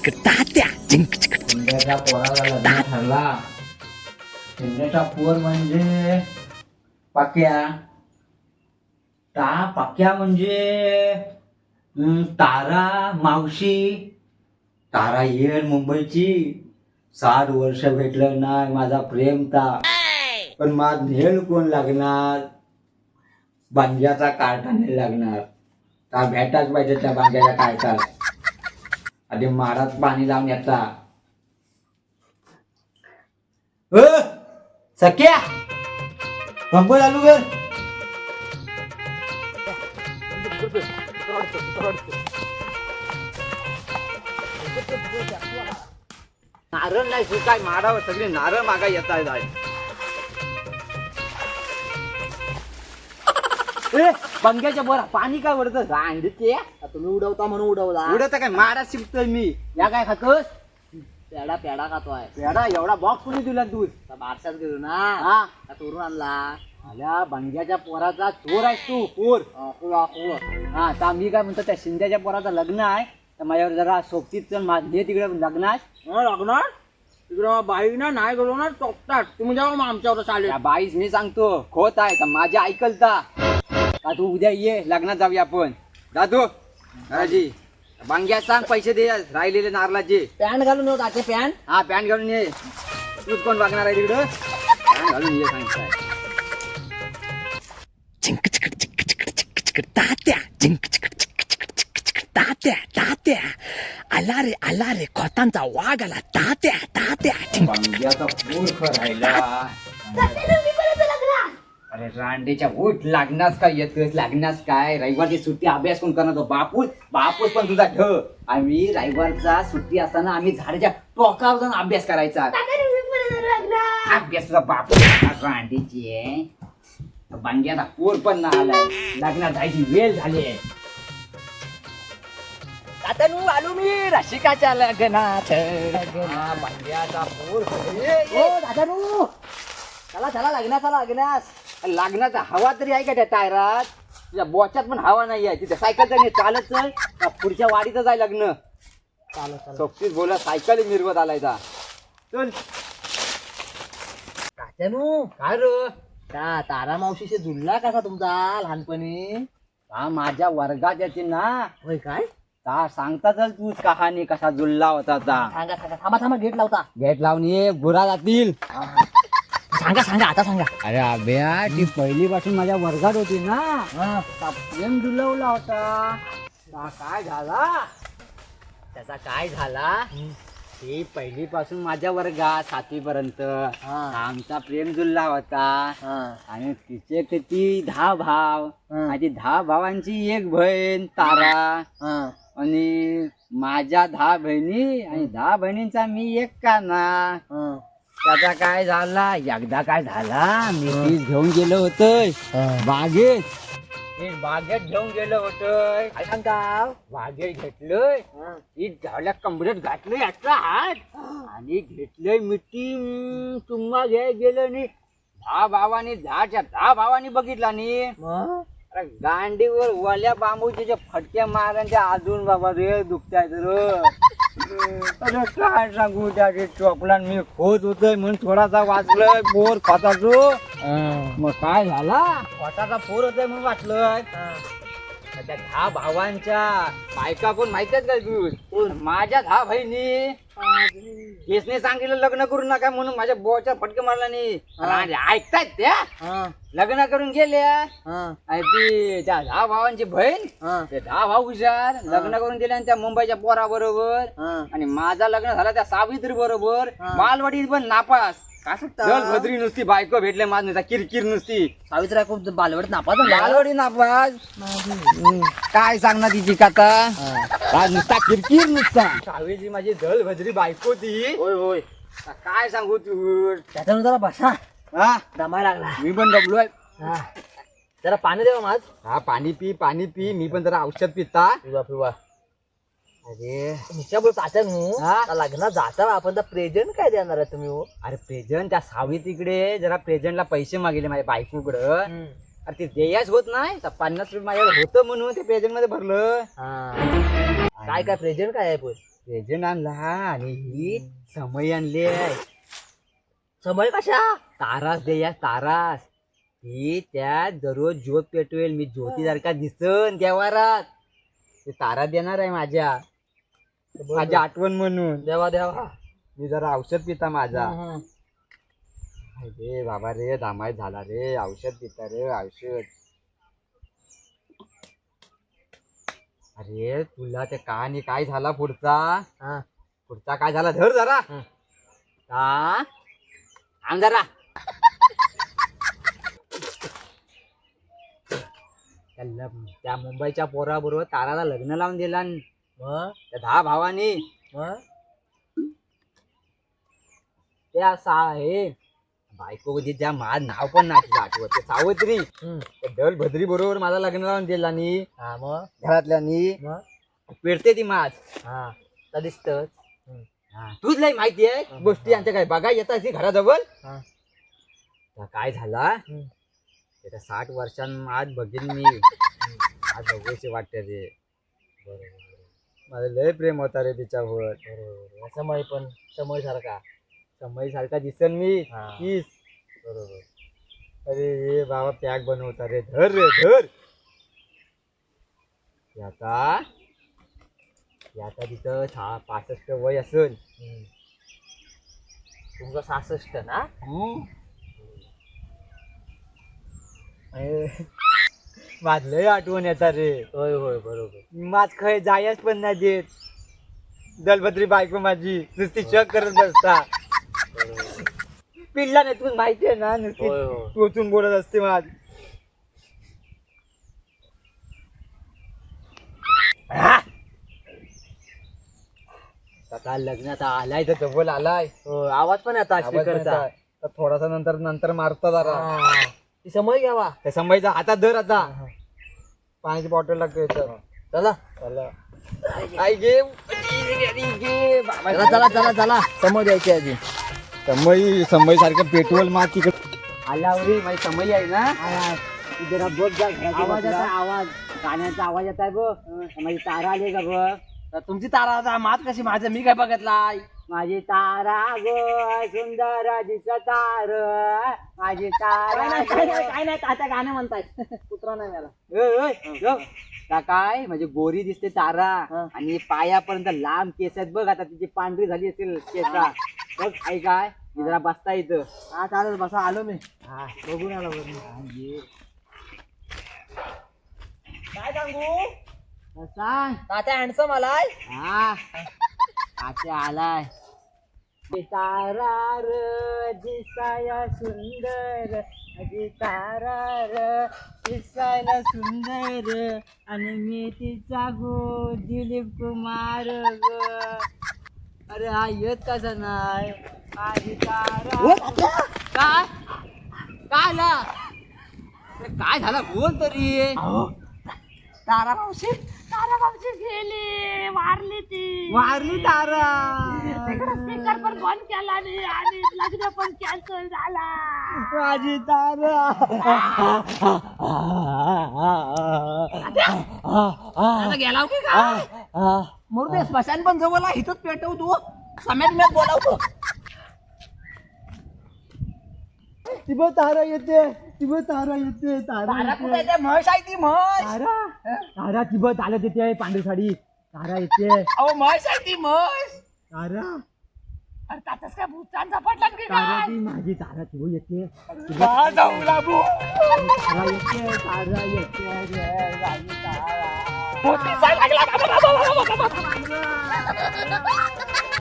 चिकट तात्या जिंक चिकट ठरला पोर म्हणजे पाक्या ता पाक्या म्हणजे तारा मावशी तारा येल मुंबईची साठ वर्ष भेटलं नाही माझा प्रेम ता पण माझ नेल कोण लागणार बांग्याचा कार्टाने लागणार ता भेटाच पाहिजे त्या बांग्याच्या कार्टात आधी मारात पाणी लावून येता अ, सख्या पंप चालू कर. नारळ नाही काय मारावं? सगळे नारळ मागा येत आहे बंग्याच्या बोरा पाणी काय उडत रांडते तुम्ही उडवता म्हणून उडवला. उडत काय? मारा शिकतोय मी. या काय खातोस? पेडा पेडा खातोय. पेडा एवढा बॉक्स कोणी दिला दूध आता बारशात गेलो ना. हा. का चोरून आणला. आल्या बंग्याच्या पोराचा चोर आहेस तू पोर. हा आता मी काय म्हणतो त्या शिंद्याच्या पोराचं लग्न आहे. तर माझ्यावर जरा सोबतीत चल माझे तिकडे लग्न आहे. हं, लागणार तिकडं बाई ना नाही गेलो ना टोकतात तुम्ही जाऊ मग आमच्यावर चालेल बाईस मी सांगतो खोत आहे का माझ्या ऐकलता का तू उद्या ये लग्नात जाऊया आपण. दादू दादाजी बांग्या सांग पैसे दे राहिलेले नारळाचे. पॅन्ट घालून येऊ ताचे पॅन्ट. हा पॅन्ट घालून ये. तूच कोण बघणार आहे तिकडं? पॅन्ट घालून ये सांगताय जिंक चिकट चिक चिकट चिक चिकट तात्या. जिंक चिकट चिक चिकट चिक चिकट तात्या तात्या. आला रे आला रे खोतांचा वाघ आला तात्या तात्या. बांग्याचा मूर्ख राहिला अरे रांडेच्या उठ लागण्यास काय येतोय लागण्यास काय? रविवारची सुट्टी अभ्यास कोण करणार तो? बापूस बापूस पण तुझा ढ. आम्ही रविवारचा सुट्टी असताना आम्ही झाडाच्या टोकावर जाऊन अभ्यास करायचा. अभ्यास तुझा बापू रांडेची आहे. बांग्याचा पोर पण ना आलाय. लग्नात जायची वेळ झाली आहे. आता नू आलो मी रसिकाच्या लग्नात. हा, बांग्याचा पोर ओ दादा नू. चला चला लग्नात चला लग्नात लागण्याचा हवा तरी आहे का त्या टायरात? तुझ्या बोच्यात पण हवा नाही आहे. तिथे सायकल तर चालत चल. का पुढच्या वाडीतच आहे लग्न. चालू चालू सोबतीच बोला सायकल मिरवत आलाय चल. काय रे? का तारा मावशीशी जुळला कसा तुमचा लहानपणी? हा माझ्या वर्गात येते ना. होय काय? ता सांगता चल तूच कहाणी कसा जुळला होता ता. सांगा सांगा. थांबा थांबा गेट लावता. गेट लावून ये गुरा जातील. सांगा सांगा आता सांगा. अरे अभ्या ती पहिली पासून माझ्या वर्गात होती ना. प्रेम डुलवला होता. ता काय झाला? त्याचा काय झाला? ती पहिली पासून माझ्या वर्गात सातवी पर्यंत हा. आमचा प्रेम जुळला होता. आणि तिचे किती दहा भाव. आणि दहा भावांची एक बहीण तारा. आणि माझ्या दहा बहिणी. आणि दहा बहिणींचा मी एक काना. त्याचा काय झाला? एकदा काय झाला? मी तीच घेऊन गेलो होतोय. बागेत. ते बागेत घेऊन गेलो होतोय. काय सांगता बागेत घेतलोय. ती झाल्या कमरेत घातलं याचा हात. आणि घेतलंय मिठी तुम्हा घ्याय गेलं आणि दहा भावानी दहाच्या दहा भावानी बघितला नी अरे गांडीवर वल्या बांबूच्या फटक्या मारांच्या अजून बाबा रे दुखतायत रे. अरे काय सांगू त्या चोपला मी खोत होतोय म्हणून थोडासा वाचलोय बोर खताचो. मग काय झाला? खताचा फोर होतोय म्हणून वाचलोय. त्या दहा भावांच्या बायका कोण माहीत आहेत का तू माझ्या दहा बहिणी. केसने सांगितलं लग्न करू नका म्हणून माझ्या बोच्या फटके मारला नाही. आणि ऐकतायत त्या? हा. लग्न करून गेल्या. आणि ती त्या दहा भावांची बहीण ते दहा भाऊ हुशार. लग्न करून गेले आणि त्या मुंबईच्या पोरा बरोबर आणि माझा लग्न झाला त्या सावित्री बरोबर. मालवाडीत पण नापास. काय सांगता भद्री नुसती बायको भेटले माझ नुसता किरकिर नुसती. सावित्रा खूप बालवडीत नापास मालवाडी नापास. काय सांगणार तिची कथा? आज नुसता किरकिर नुसता. सावित्री माझी दल भद्री बायको ती. होय होय. काय सांगू तू? त्याच्यानं जरा बसा. हा? दमायला लागला. मी पण डबलोय हा. जरा पाणी देवा माझ हा पाणी पी पाणी पी. मी पण जरा औषध पिता. पिवा पिवा. अरे तुमच्या बोल तात्या नू हा? त्या लग्नात जाता आपण तर प्रेझेंट काय देणार आहे तुम्ही हो? अरे प्रेझेंट त्या सावित्रीकडे जरा प्रेझेंटला पैसे मागितले माझ्या बायकोकडं. अरे ते द्यायच होत नाही. तर पन्नास रुपये माझ्याकडे होतं म्हणून ते प्रेझेंटमध्ये भरलं. हा. काय काय प्रेझेंट काय आहे पण प्रेझेंट आणला आणि ही समय आणली आहे. समय कशा? तारास दे या तारास. ही त्यात दररोज ज्योत पेटवेल मी ज्योतीसारखा दिसन देवारात. ते तारा देणार आहे माझ्या. माझी आठवण म्हणून. देवा देवा. मी जरा औषध पिता माझा. रे बाबा रे धामाय झाला रे. औषध पिता रे औषध. अरे तुला ते का आणि काय झाला पुढचा? हा. पुढचा काय झाला? धर जरा. हं. जरा. त्या मुंबईच्या पोराबरोबर ताराला लग्न लावून दिला मग? त्या दहा भावानी मग? ते असा आहे बायको त्या माझं नाव पण नाही तिचं आठवत. ते सावत्री. त्या दल भद्री बरोबर माझा लग्न लावून दिला आणि हा मग? घरातल्यानी मग? पेटते ती माज. हा. तर दिसतच तूच लय माहिती आहे. गोष्टी आमच्या काय बघा येतात ती घराजवळ. हा. तर काय झाला. त्याच्या साठ वर्षां आज बघीन मी. आज बघूशी वाटते रे माझं लय प्रेम होता रे तिच्यावर. समय पण समय सारखा समय सारखा दिसन मी. हा. तीस. बरोबर. अरे हे बाबा पॅक बनवता रे धर रे धर. हे आता तिथं सहा पासष्ट वय असेल. तुमचं सासष्ट ना? माझ लय आठवण येतात रे. होय होय बरोबर. माझ खय जायच पण नाही देत. दलभद्री बायको माझी नुसती शक करत बसता. पिल्ला नाही तुला माहिती आहे ना नुसती होय होय. टोचून बोलत असते माझ. आता लग्नात आलाय तर जवळ आलाय. हो, आवाज पण येता आवाज स्पीकरचा. तर थोडासा नंतर नंतर मारतो जरा. हा. ती समय घ्यावा त्या संभाईचा हातात धर आता. पाण्याची बॉटल लागतो चला. चला. आई गे. आई गे बाबा चला चला चला चला. समोर द्यायची आधी संभाई संभाई सारखं पेट्रोल मार तिकडे. आल्यावरी माझी संभाई आहे ना? जरा बघ जा आवाज येत आवाज. गाण्याचा आवाज येत आहे बघ. माझी तारा आली का बघ. तर तुमची तारा आता मात कशी माझं? मी काय बघितलाय? माझी तारा ग सुंदर तार. माझी तारा काय नाही काय तात्या गाणं म्हणताय. कुत्रा नाही मला. त्या काय म्हणजे गोरी दिसते तारा. आणि पायापर्यंत लांब केस आहेत. बघ आता तिची पांढरी झाली असेल केसा. बघ आई काय मी जरा बसता इथं. हा चालेल बसा आलो मी. हा. बघून आलो बघून. काय सांगू? सांग? तात्या हँडसम आलाय? हा. आता आलाय. तारा र दिसाया सुंदर तारा र दिसायला सुंदर आणि मी तिचा गो दिलीप कुमार ग. अरे हा येत कसा नाही? माझी तारा काय? काय अरे काय झालं? बोल तरी. तारा मावशी तारा गेली मारली ती. मारली तारा. स्पीकर पण बंद केला नाही आणि लग्न पण कॅन्सल झाला. माझी तारा. आता गेला की काय? मुर्दे स्मशान पण जवळ इथंच पेटवतो. समेत मी बोलावतो. तिब तारा येते तिब तारा येते तारा तारा येते. म्हश आहे ती म्हश तारा? तारा तिब चालत येते पांढरी साडी. तारा येते. अहो म्हश आहे ती म्हश तारा? अरे काय भूतान झपाटला की तारा ती माझी तारा तिब येते. बा जाऊ लागू तारा येते तारा येते. रे, माझी तारा मोठी साय लागला.